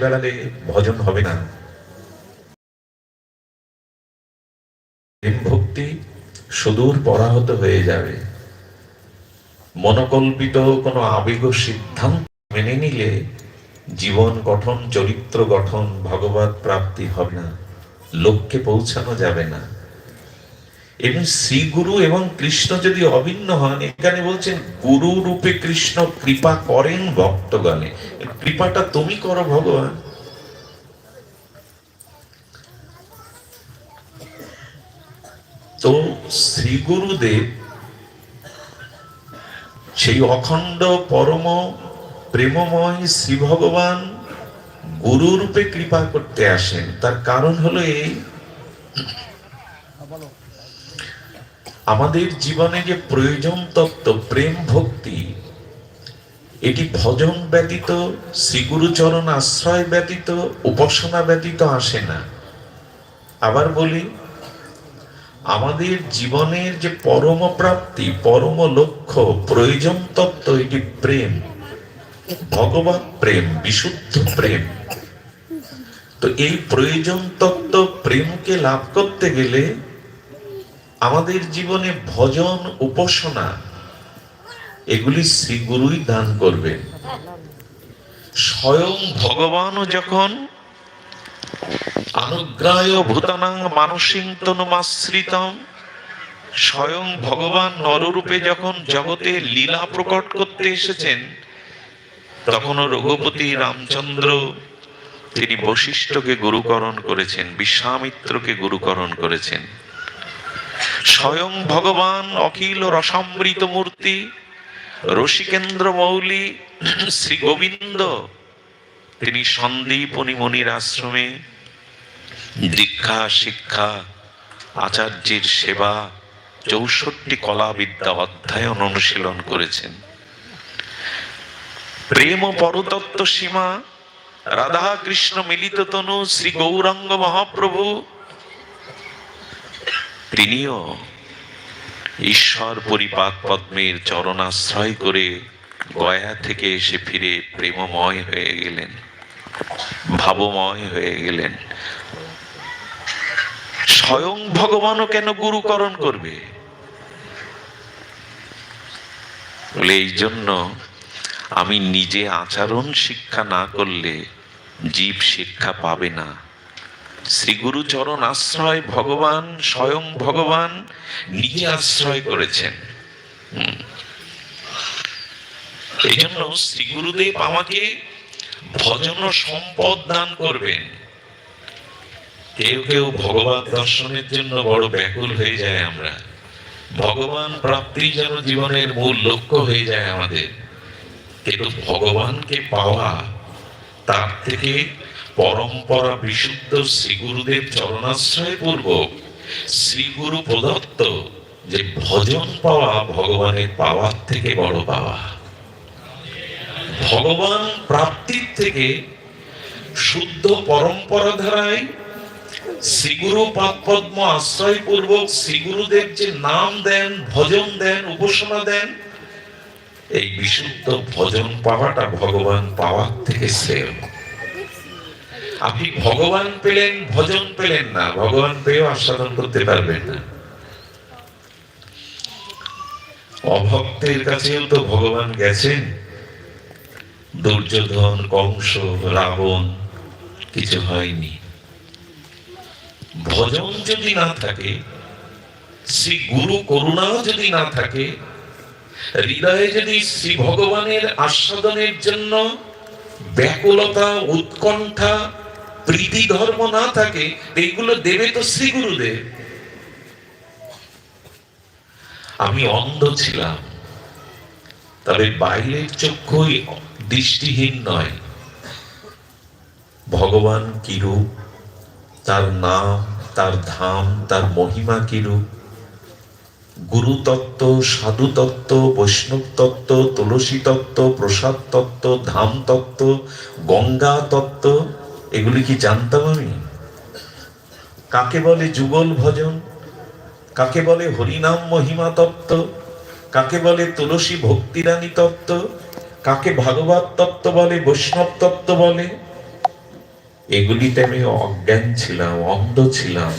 বেড়ালে ভজন হবে না। ভক্তি সুদূর পরাহত হয়ে যাবে। মনোকল্পিত কোনো আবেগ সিদ্ধান্ত মেনে নিলে জীবন গঠন, চরিত্র গঠন ভগবত প্রাপ্তি হবে না। লক্ষ্যে পৌঁছানো যাবে না। এবং শ্রীগুরু এবং কৃষ্ণ যদি অভিন্ন হন, এখানে বলছেন, গুরু রূপে কৃষ্ণ কৃপা করেন ভক্তগণে। কৃপাটা তুমি করো ভগবান। তো শ্রী গুরুদেব সেই অখণ্ড, পরম, প্রেমময় শ্রী ভগবান গুরুরূপে কৃপা করতে আসেন। তার কারণ হলো এই আমাদের জীবনে যে প্রয়োজন তত্ত্ব, প্রেম ভক্তি, এটি ভজন ব্যতীত, শ্রীগুরুচরণ আশ্রয় ব্যতীত, উপাসনা ব্যতীত আসে না। আবার বলি, আমাদের জীবনের যে পরম প্রাপ্তি, পরম লক্ষ্য, প্রয়োজন তত্ত্ব, এটি প্রেম। ভগবত প্রেম, বিশুদ্ধ প্রেম। তো এই প্রয়োজন তত্ত্ব প্রেমকে লাভ করতে গেলে আমাদের জীবনে ভজন, উপাসনা, এগুলি শ্রী গুরুই দান করবেন। স্বয়ং ভগবানও যখন অনুগ্রায় ভূতানাং মানসিং তনুমাশ্রিতম, স্বয়ং ভগবান নররূপে যখন জগতে লীলা প্রকট করতে এসেছেন, তখনও রঘুপতি রামচন্দ্র তিনি বশিষ্ঠকে গুরুকরণ করেছেন, বিশ্বামিত্রকে গুরুকরণ করেছেন। স্বয়ং ভগবান অখিল রসামৃত মূর্তি, রসিকেন্দ্র মৌলি, শ্রী গোবিন্দ। তিনি সন্দীপনি মনির আশ্রমে দীক্ষা, শিক্ষা, আচার্যের সেবা, চৌষট্টি কলা বিদ্যা অধ্যয়ন অনুশীলন করেছেন। প্রেম পরতত্ত্ব সীমা, রাধা কৃষ্ণ মিলিত তনু, শ্রী গৌরাঙ্গ মহাপ্রভু তিনিও ঈশ্বর পরিপাক পদ্মের চরণাশ্রয় করে গয়া থেকে এসে ফিরে প্রেমময় হয়ে গেলেন, ভাবময় হয়ে গেলেন। স্বয়ং ভগবানও কেন গুরুকরণ করবে? এই জন্য আমি নিজে আচরণ শিক্ষা না করলে জীব শিক্ষা পাবে না। শ্রী গুরু চরণ আশ্রয় ভগবান, স্বয়ং ভগবান, নিজে আশ্রয় করেছেন। এই জন্য শ্রী গুরুদেব আমাকে ভজন সম্পদ দান করবেন। কেউ কেউ ভগবান দর্শনের জন্য বড় ব্যাকুল হয়ে যায় আমরা। ভগবান প্রাপ্তি যেন জীবনের মূল লক্ষ্য হয়ে যায় আমাদের। কিন্তু ভগবানকে পাওয়া তার থেকে পরম্পরা বিশুদ্ধ শ্রী গুরুদেব চরণাশ্রয় পূর্বক শ্রী গুরু প্রদত্ত যে ভজন পাওয়া ভগবানের পাওয়ার থেকে বড় পাওয়া। ভগবান প্রাপ্তির থেকে শুদ্ধ পরম্পরা ধারায় শ্রীগুরু পাদপদ্ম আশ্রয় পূর্বক শ্রীগুরুদেব যে নাম দেন, ভজন দেন, উপাসনা দেন, এই বিশুদ্ধ ভজন পাওয়াটা ভগবান পাওয়ার থেকে শ্রেয়। আপনি ভগবান পেলেন, ভজন পেলেন না। ভগবান পেয়েও আস্বাদন করতে পারবেন না। অভক্তের কাছেও তো ভগবান গেছেন। দুর্যোধন, কংস, রাবণ, কিছু হয়নি। ভজন যদি না থাকে, শ্রী গুরু করুণা যদি না থাকে, হৃদয়ে যদি শ্রী ভগবানের আস্বাদনের জন্য ব্যাকুলতা, উৎকণ্ঠা প্রীতি ধর্ম না থাকে, এইগুলো দেবে তো শ্রী গুরুদেব আমি অন্ধ ছিলাম, তবে বাইরের চক্ষুই দৃষ্টিহীন নয়। ভগবান কিরূপ তার নাম, তার ধাম, তার মহিমা কিরূপ গুরু তত্ত্ব সাধু তত্ত্ব বৈষ্ণব তত্ত্ব তুলসী তত্ত্ব প্রসাদ তত্ত্ব ধাম তত্ত্ব গঙ্গা তত্ত্ব এগুলি কি জানতাম আমি? কাকে বলে যুগল ভজন? কাকে বলে হরিনাম মহিমা তত্ত্ব কাকে বলে তুলসী ভক্তিরানী তত্ত্ব কাকে ভাগবত তত্ত্ব বলে, বৈষ্ণব তত্ত্ব বলে? এগুলিতে আমি অজ্ঞান ছিলাম, অন্ধ ছিলাম।